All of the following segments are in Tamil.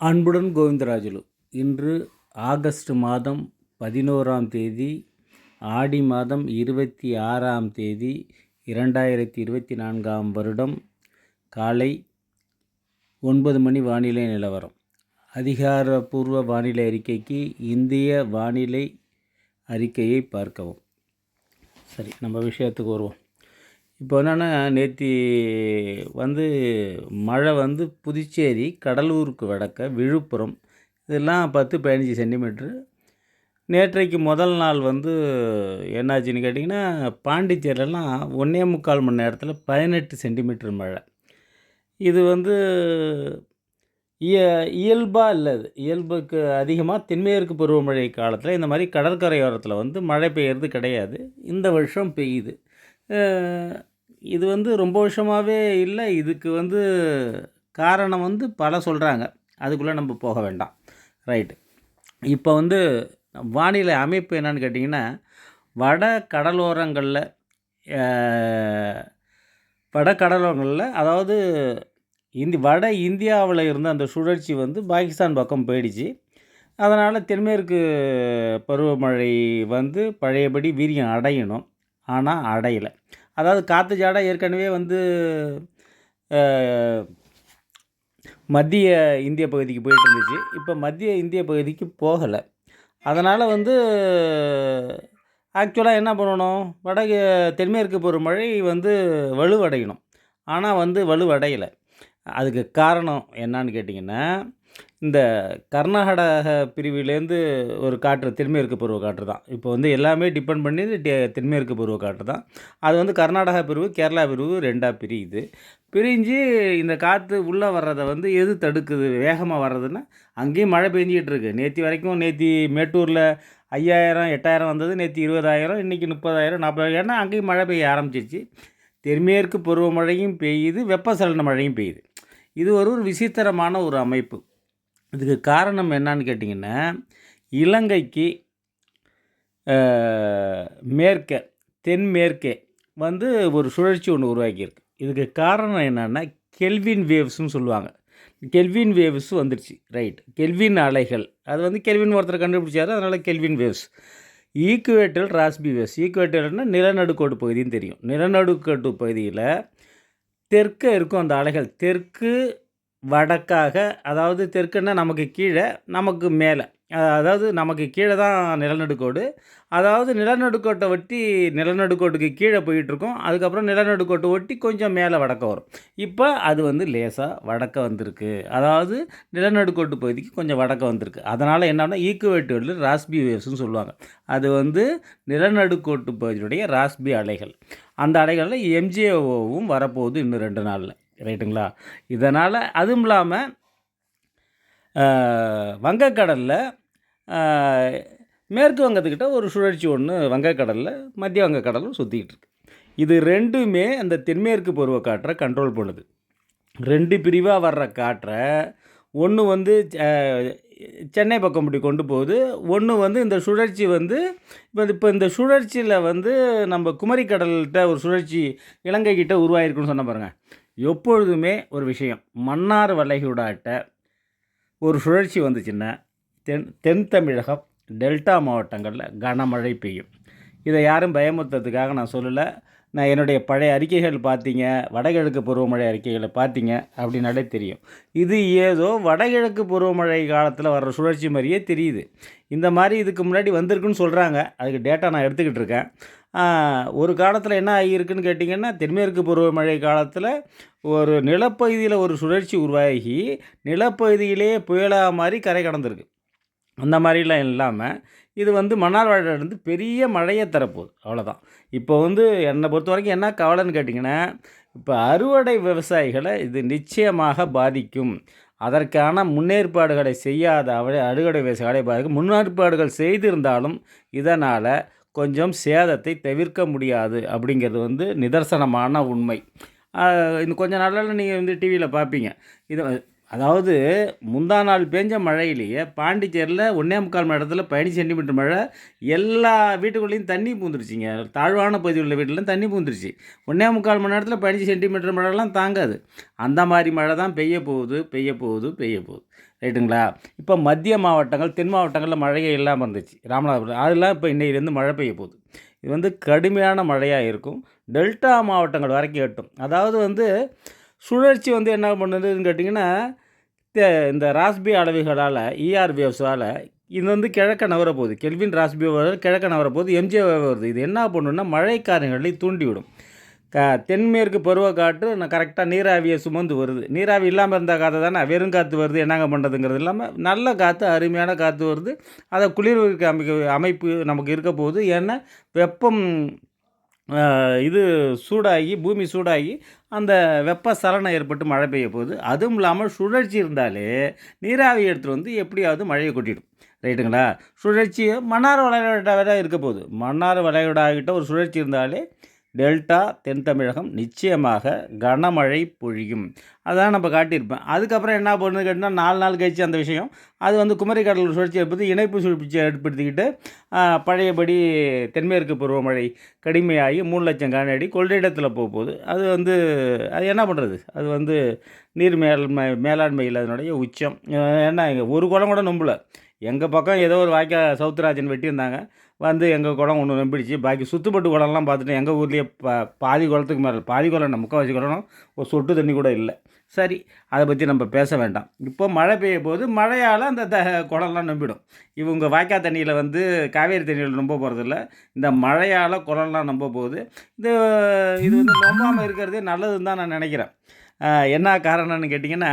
அன்புடன் கோவிந்தராஜுலு. இன்று ஆகஸ்ட் மாதம் பதினோராம் தேதி ஆடி மாதம் இருபத்தி ஆறாம் தேதி இரண்டாயிரத்தி இருபத்தி நான்காம் வருடம் காலை ஒன்பது மணி வானிலை நிலவரம். அதிகாரப்பூர்வ வானிலை அறிக்கைக்கு இந்திய வானிலை அறிக்கையை பார்க்கவும். சரி நம்ம விஷயத்துக்கு வருவோம். இப்போ என்னென்னா நேற்று வந்து மழை வந்து புதுச்சேரி கடலூருக்கு வடக்க விழுப்புரம் இதெல்லாம் பத்து பதினஞ்சு சென்டிமீட்ரு நேற்றைக்கு முதல் நாள் வந்து என்னாச்சுன்னு கேட்டிங்கன்னா பாண்டிச்சேரிலலாம் ஒன்றே முக்கால் மணி நேரத்தில் பதினெட்டு சென்டிமீட்டர் மழை. இது வந்து இய இயல்பாக இல்லை அது. இயல்புக்கு அதிகமாக தென்மேற்கு பருவமழை காலத்தில் இந்த மாதிரி கடற்கரையோரத்தில் வந்து மழை பெய்யறது கிடையாது. இந்த வருஷம் பெய்யுது. இது வந்து ரொம்ப வருஷமாகவே இல்லை. இதுக்கு வந்து காரணம் வந்து பல சொல்கிறாங்க அதுக்குள்ளே நம்ம போக வேண்டாம். ரைட்டு. இப்போ வந்து வானிலை அமைப்பு என்னன்னு கேட்டிங்கன்னா வட கடலோரங்களில் வட கடலோரங்களில் அதாவது இந்தி வட இந்தியாவில் இருந்த அந்த சுழற்சி வந்து பாகிஸ்தான் பக்கம் போயிடுச்சு. அதனால் தென்மேற்கு பருவமழை வந்து பழையபடி வீரியம் அடையணும். ஆனால் அடையலை. அதாவது காற்று ஜாடை ஏற்கனவே வந்து மத்திய இந்திய பகுதிக்கு போயிட்டு இருந்துச்சு. இப்போ மத்திய இந்திய பகுதிக்கு போகலை. அதனால் வந்து ஆக்சுவலாக என்ன பண்ணணும்? வடக்கு தென்மேற்கு பருவமழை வந்து வலுவடையணும். ஆனால் வந்து வலுவடையலை. அதுக்கு காரணம் என்னன்னு கேட்டிங்கன்னா இந்த கர்நாடக பிரிவிலேருந்து ஒரு காற்று தென்மேற்கு பருவ காற்று தான். இப்போ வந்து எல்லாமே டிபெண்ட் பண்ணி தென்மேற்கு பருவ காற்று தான். அது வந்து கர்நாடகா பிரிவு கேரளா பிரிவு ரெண்டாக பிரியுது. பிரிஞ்சு இந்த காற்று உள்ளே வர்றதை வந்து எது தடுக்குது வேகமாக வர்றதுன்னா அங்கேயும் மழை பெஞ்சிக்கிட்டு இருக்கு. நேற்று வரைக்கும் நேற்று மேட்டூரில் ஐயாயிரம் எட்டாயிரம் வந்தது நேற்று இருபதாயிரம் இன்றைக்கி முப்பதாயிரம் நாற்பதாயிரம் ஏன்னா அங்கேயும் மழை பெய்ய ஆரம்பிச்சிச்சு தென்மேற்கு பருவமழையும் பெய்யுது வெப்பசலன மழையும் பெய்யுது. இது ஒரு ஒரு விசித்திரமான ஒரு அமைப்பு. இதுக்கு காரணம் என்னன்னு கேட்டிங்கன்னா இலங்கைக்கு மேற்க மேற்கே தென்மேற்கே வந்து ஒரு சுழற்சி ஒன்று உருவாக்கியிருக்கு. இதுக்கு காரணம் என்னென்னா கெல்வின் வேவ்ஸ்னு சொல்லுவாங்க. கெல்வின் வேவ்ஸ் வந்துடுச்சு ரைட். கெல்வின் அலைகள். அது வந்து கெல்வின் ஒருத்தர் கண்டுபிடிச்சாரு அதனால் Kelvin waves. Equatorial Rossby waves. ஈக்குவேட்டல்னால் நிலநடுக்கோடு பகுதின்னு தெரியும். நிலநடுக்கோட்டு பகுதியில் தெற்கே இருக்கும் அந்த அலைகள். தெற்கு வடக்காக அதாவது தெற்குன்னா நமக்கு கீழே நமக்கு மேலே. அதாவது நமக்கு கீழே தான் நிலநடுக்கோடு. அதாவது நிலநடுக்கோட்டை ஒட்டி நிலநடுக்கோட்டுக்கு கீழே போயிட்டுருக்கோம். அதுக்கப்புறம் நிலநடுக்கோட்டை ஒட்டி கொஞ்சம் மேலே வடக்க வரும். இப்போ அது வந்து லேசாக வடக்க வந்திருக்கு. அதாவது நிலநடுக்கோட்டு பகுதிக்கு கொஞ்சம் வடக்க வந்திருக்கு. அதனால் என்னென்னா ஈக்குவேட்டரில் ராஸ்பி வேவ்ஸ்னு சொல்லுவாங்க. அது வந்து நிலநடுக்கோட்டு பகுதியுடைய ராஸ்பி அலைகள். அந்த அலைகளில் எம்ஜிஓவும் வரப்போகுது இன்னும் ரெண்டு நாளில். ரைட்டுங்களா? இதனால் அதுவும் இல்லாமல் வங்கக்கடலில் மேற்கு வங்கத்துக்கிட்ட ஒரு சுழற்சி ஒன்று வங்கக்கடலில் மத்திய வங்கக்கடலும் சுற்றிக்கிட்டு இருக்கு இது ரெண்டுமே அந்த தென்மேற்கு பருவக்காற்றை கண்ட்ரோல் பண்ணுது. ரெண்டு பிரிவாக வர்ற காற்றை ஒன்று வந்து சென்னை பக்கம் இப்படி கொண்டு போகுது ஒன்று வந்து இந்த சுழற்சி வந்து இப்போ இப்போ இந்த சுழற்சியில் வந்து நம்ம குமரிக்கடல்கிட்ட ஒரு சுழற்சி இலங்கை கிட்ட உருவாயிருக்குன்னு சொன்ன பாருங்கள் எப்பொழுதுமே ஒரு விஷயம். மன்னார் வளைகுடாட்ட ஒரு சுழற்சி வந்துச்சுன்னா தென் தென் தமிழகம் டெல்டா மாவட்டங்களில் கனமழை பெய்யும். இதை யாரும் பயமுறுத்துறதுக்காக நான் சொல்லலை. நான் என்னுடைய பழைய அறிக்கைகள் பார்த்தீங்க வடகிழக்கு பருவமழை அறிக்கைகளை பார்த்தீங்க அப்படின்னாலே தெரியும். இது ஏதோ வடகிழக்கு பருவமழை காலத்தில் வர்ற சுழற்சி மாதிரியே தெரியுது. இந்த மாதிரி இதுக்கு முன்னாடி வந்திருக்குன்னு சொல்கிறாங்க அதுக்கு டேட்டா நான் எடுத்துக்கிட்டு இருக்கேன். ஒரு காலத்தில் என்ன ஆகியிருக்குன்னு கேட்டிங்கன்னா தென்மேற்கு பருவமழை காலத்தில் ஒரு நிலப்பகுதியில் ஒரு சுழற்சி உருவாகி நிலப்பகுதியிலே புயலாக மாதிரி கரை கடந்திருக்கு. அந்த மாதிரிலாம் இல்லாமல் இது வந்து மன்னார்வாழிலிருந்து பெரிய மழையை தரப்போகுது. அவ்வளோதான் இப்போ வந்து என்னை பொறுத்த வரைக்கும் என்ன கவலைன்னு கேட்டிங்கன்னா இப்போ அறுவடை விவசாயிகளை இது நிச்சயமாக பாதிக்கும். அதற்கான முன்னேற்பாடுகளை செய்யாத அவ அறுவடை விவசாயிகளை பாதிக்கும். முன்னேற்பாடுகள் செய்திருந்தாலும் இதனால் கொஞ்சம் சேதத்தை தவிர்க்க முடியாது அப்படிங்கிறது வந்து நிதர்சனமான உண்மை. இந்த இன்னும் கொஞ்ச நாளில் நீங்கள் வந்து டிவியில் பார்ப்பீங்க இது அதாவது முந்தா நாள் பெஞ்ச மழையிலேயே பாண்டிச்சேரியில் ஒன்றே முக்கால் மணி இடத்துல பதினஞ்சு சென்டிமீட்டர் மழை எல்லா வீட்டுக்குள்ளேயும் தண்ணி பூந்துருச்சுங்க. தாழ்வான பகுதியில் உள்ள வீட்டிலும் தண்ணி பூந்துருச்சு. ஒன்றே முக்கால் மணி நேரத்தில் பதினஞ்சு சென்டிமீட்டர் மழைலாம் தாங்காது. அந்த மாதிரி மழை தான் பெய்ய போகுது பெய்ய போகுது பெய்ய போகுது. ரைட்டுங்களா? இப்போ மத்திய மாவட்டங்கள் தென் மாவட்டங்களில் மழையே இல்லாமல் இருந்துச்சு. ராமநாதபுரம் அதெல்லாம் இப்போ இன்றைக்கிலேருந்து மழை பெய்ய போகுது. இது வந்து கடுமையான மழையாக இருக்கும். டெல்டா மாவட்டங்கள் வரைக்கும் எட்டும். அதாவது வந்து சுழற்சி வந்து என்ன பண்ணுதுன்னு கேட்டிங்கன்னா தே- இந்த ராஸ்பி அளவுகளால் இஆர் வேவ்ஸால் இது வந்து கிழக்க நகர போகுது. கெல்வின் ராஸ்பி கிழக்க நகர போகுது. எம்ஜே வருது. இது என்ன பண்ணுன்னா மழைக்காரங்களை தூண்டிவிடும். க தென்மேற்கு பருவக்காற்று நான் கரெக்டாக நீராவியை சுமந்து வருது. நீராவி இல்லாமல் இருந்த காற்று தானே? வெறும் காற்று வருது என்னங்க பண்ணுறதுங்கிறது இல்லாமல் நல்ல காற்று அருமையான காற்று வருது. அதை குளிர்விக்க அமைக்க அமைப்பு நமக்கு இருக்க போகுது. ஏன்னா வெப்பம் இது சூடாகி பூமி சூடாகி அந்த வெப்ப சலனம் ஏற்பட்டு மழை பெய்ய போகுது. அதுவும் இல்லாமல் சுழற்சி இருந்தாலே நீராவி எடுத்துகிட்டு வந்து எப்படியாவது மழையை கொட்டிடும். ரைட்டுங்களா? சுழற்சி மன்னார் வளைகுடா இருக்க போகுது. மன்னார் வளைகுடா ஒரு சுழற்சி இருந்தாலே டெல்டா தென் தமிழகம் நிச்சயமாக கனமழை பொழியும். அதான் நம்ம காட்டியிருப்பேன் அதுக்கப்புறம் என்ன பண்ணுது கேட்டால் நாலு நாள் கழிச்சு அந்த விஷயம். அது வந்து குமரி கடலூர் சுழற்சி ஏற்படுத்தி இணைப்பு சுழற்சி ஏற்படுத்திக்கிட்டு பழையபடி தென்மேற்கு பருவமழை கடுமையாகி மூணு லட்சம் கனஅடி கொள்ளிடத்தில் போக போகுது அது வந்து அது என்ன பண்ணுறது அது வந்து நீர் மேலாண்மை மேலாண்மையில் அதனுடைய உச்சம். அஹ் ஏன்னா ஒரு குளம் கூட நம்பல. எங்கள் பக்கம் ஏதோ ஒரு வாய்க்கா சவுத்ராஜன் வெட்டியிருந்தாங்க. வந்து எங்கள் குளம் ஒன்று நம்பிடுச்சு. பாக்கி சுற்றுப்பட்டு குளம்லாம் பார்த்துட்டு எங்கள் ஊர்லேயே பா பாதி குளத்துக்கு மேலே பாதி குளம் நம்ம முக்கால்வாசி குளம் ஒரு சொட்டு தண்ணி கூட இல்லை. சரி அதை பற்றி நம்ம பேச வேண்டாம். இப்போ மழை பெய்யும் போது மழையால் அந்த த குளம்லாம் நம்பிடும். இவங்க வாய்க்கால் தண்ணியில் வந்து காவேரி தண்ணியில் நம்ப போகிறதில்ல இந்த மழையால் குளம்லாம் நம்ப போகுது. இது இது வந்து நம்பாமல் இருக்கிறதே நல்லதுன்னு தான் நான் நினைக்கிறேன். என்ன காரணம்னு கேட்டிங்கன்னா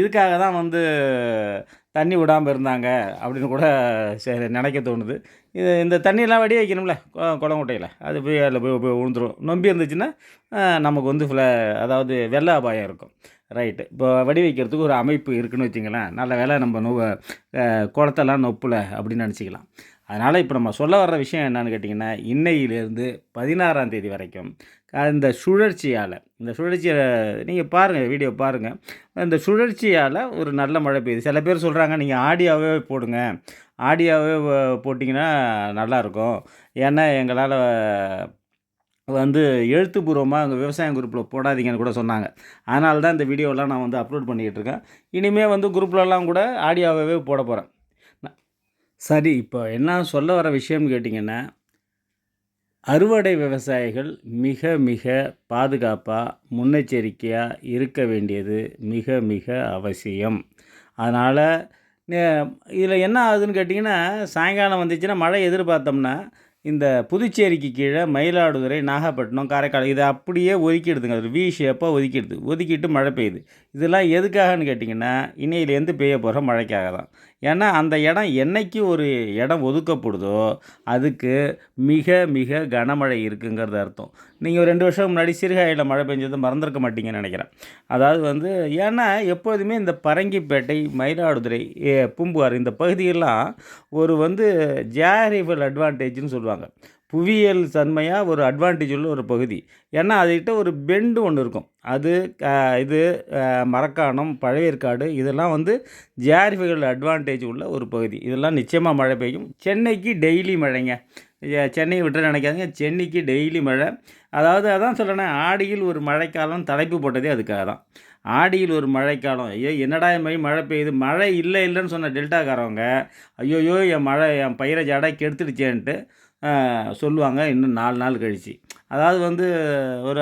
இதுக்காக தான் வந்து தண்ணி விடாமல் இருந்தாங்க அப்படின்னு கூட சரி நினைக்க தோணுது. இது இந்த தண்ணியெல்லாம் வடி வைக்கணும்ல குளங்குட்டையில் அது போய் அதில் போய் போய் விழுந்துரும் நொம்பி இருந்துச்சுன்னா நமக்கு வந்து ஃபுல்லாக அதாவது வெள்ள அபாயம் இருக்கும். ரைட்டு இப்போ வடி வைக்கிறதுக்கு ஒரு அமைப்பு இருக்குன்னு வச்சிங்களேன். நல்ல வேலை நம்ம நோ குளத்தெல்லாம் நொப்புல அப்படின்னு நினச்சிக்கலாம். அதனால் இப்போ நம்ம சொல்ல வர்ற விஷயம் என்னன்னு கேட்டிங்கன்னா இன்னையிலேருந்து பதினாறாம் தேதி வரைக்கும் இந்த சுழற்சியால் இந்த சுழற்சியை நீங்கள் பாருங்கள் வீடியோ பாருங்கள் இந்த சுழற்சியால் ஒரு நல்ல மழை பெய்யுது. சில பேர் சொல்கிறாங்க நீங்கள் ஆடியோவே போடுங்க. ஆடியோவே போட்டிங்கன்னா நல்லாயிருக்கும். ஏன்னா எங்களால் வந்து எழுத்துப்பூர்வமாக அங்கே விவசாயம் குரூப்பில் போடாதீங்கன்னு கூட சொன்னாங்க. அதனால தான் இந்த வீடியோலாம் நான் வந்து அப்லோட் பண்ணிக்கிட்டு இருக்கேன். இனிமேல் வந்து குரூப்லலாம் கூட ஆடியோவே போட போகிறேன் சரி இப்போ என்ன சொல்ல வர விஷயம்னு கேட்டிங்கன்னா அறுவடை விவசாயிகள் மிக மிக பாதுகாப்பாக முன்னெச்சரிக்கையாக இருக்க வேண்டியது மிக மிக அவசியம். அதனால் இதில் என்ன ஆகுதுன்னு கேட்டிங்கன்னா சாயங்காலம் வந்துச்சுன்னா மழை எதிர்பார்த்தோம்னா இந்த புதுச்சேரிக்கு கீழே மயிலாடுதுறை நாகப்பட்டினம் காரைக்கால் இதை அப்படியே ஒதுக்கிடுதுங்க. அது வி ஷேப்பாக ஒதுக்கிடுது. ஒதுக்கிட்டு மழை பெய்யுது. இதெல்லாம் எதுக்காகன்னு கேட்டிங்கன்னா இன்னையிலேருந்து பெய்ய போகிற மழைக்காக தான் ஏன்னா அந்த இடம் என்னைக்கு ஒரு இடம் ஒதுக்கப்படுதோ அதுக்கு மிக மிக கனமழை இருக்குங்கிறது அர்த்தம். நீங்கள் ரெண்டு வருஷம் முன்னாடி சிறுகாயில் மழை பெஞ்சதை மறந்துருக்க மாட்டீங்கன்னு நினைக்கிறேன். அதாவது வந்து ஏன்னா எப்போதுமே இந்த பரங்கிப்பேட்டை மயிலாடுதுறை ஏ, பூம்புகார் இந்த பகுதியெல்லாம் ஒரு வந்து ஜியாரிஃபல் அட்வான்டேஜ்னு சொல்லுவாங்க. புவியியல் தன்மையாக ஒரு அட்வான்டேஜ் உள்ள ஒரு பகுதி. ஏன்னா அதுக்கிட்ட ஒரு பெண்டு ஒன்று இருக்கும். அது இது மரக்காணம் பழையற்காடு இதெல்லாம் வந்து ஜியாரிஃபிகல் அட்வான்டேஜ் உள்ள ஒரு பகுதி. இதெல்லாம் நிச்சயமாக மழை பெய்யும். சென்னைக்கு டெய்லி மழைங்க. சென்னையை விட்டு நினைக்காதீங்க. சென்னைக்கு டெய்லி மழை. அதாவது அதான் சொல்கிறேன் ஆடியில் ஒரு மழைக்காலம் தலைப்பு போட்டதே அதுக்காக தான். ஆடியில் ஒரு மழைக்காலம். ஐயோ என்னடா என் மாதிரி மழை பெய்யுது? மழை இல்லை இல்லைன்னு சொன்ன டெல்டாக்காரவங்க ஐயோயோ என் மழை என் பயிரை ஜடை கெடுத்துடுச்சேன்ட்டு சொல்லுவாங்க இன்னும் நாலு நாள் கழிச்சு. அதாவது வந்து ஒரு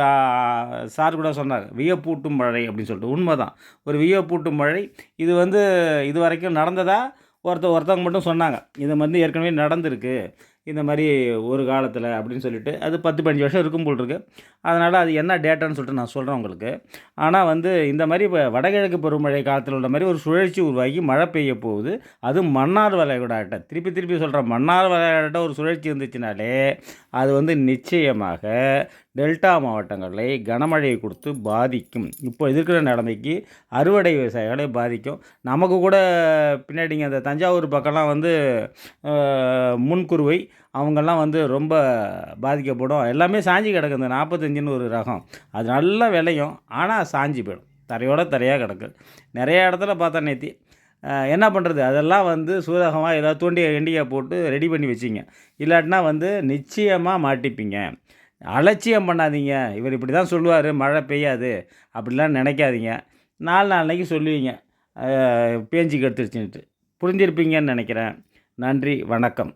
சார் கூட சொன்னாங்க வியப்பூட்டும் மழை அப்படின்னு சொல்லிட்டு. உண்மை தான் ஒரு வியப்பூட்டும் மழை. இது வந்து இது வரைக்கும் நடந்ததா? ஒருத்த ஒருத்தவங்க மட்டும் சொன்னாங்க. இது வந்து ஏற்கனவே நடந்திருக்கு. இந்த மாதிரி ஒரு காலத்தில் அப்படின்னு சொல்லிட்டு அது பத்து பதினஞ்சு வருஷம் இருக்கும் போல் இருக்குது அதனால் அது என்ன டேட்டான்னு சொல்லிட்டு நான் சொல்கிறேன் உங்களுக்கு. ஆனால் வந்து இந்த மாதிரி இப்போ வடகிழக்கு பருவமழை காலத்தில் உள்ள மாதிரி ஒரு சுழற்சி உருவாகி மழை பெய்ய போகுது. அது மன்னார் வளைகுடாட்ட திருப்பி திருப்பி சொல்கிறேன் மன்னார் வளைகுடாட்ட ஒரு சுழற்சி இருந்துச்சுனாலே அது வந்து நிச்சயமாக டெல்டா மாவட்டங்களை கனமழையை கொடுத்து பாதிக்கும். இப்போ இருக்கிற நிலைமைக்கு அறுவடை விவசாயிகளை பாதிக்கும். நமக்கு கூட பின்னாடிங்க அந்த தஞ்சாவூர் பக்கம்லாம் வந்து அஹ், முன்குருவை அவங்கெல்லாம் வந்து ரொம்ப பாதிக்கப்படும். எல்லாமே சாஞ்சி கிடக்கு. இந்த நாற்பத்தஞ்சுன்னு ஒரு ரகம். அது நல்லா விளையும். ஆனால் சாஞ்சி போயிடும். தரையோட தரையாக கிடக்கு. நிறைய இடத்துல பார்த்தா நேத்தி என்ன பண்ணுறது அதெல்லாம் வந்து சூதகமாக ஏதாவது தூண்டி எண்டிகை போட்டு ரெடி பண்ணி வச்சிங்க. இல்லாட்டினா வந்து நிச்சயமாக மாட்டிப்பீங்க. அலட்சியம் பண்ணாதீங்க. இவர் இப்படி தான் சொல்லுவார் மழை பெய்யாது அப்படிலாம் நினைக்காதீங்க. நாலு நாளைக்கு சொல்லுவீங்க. பேஞ்சு கெடுத்துருச்சுன்ட்டு புரிஞ்சிருப்பீங்கன்னு நினைக்கிறேன். நன்றி வணக்கம்.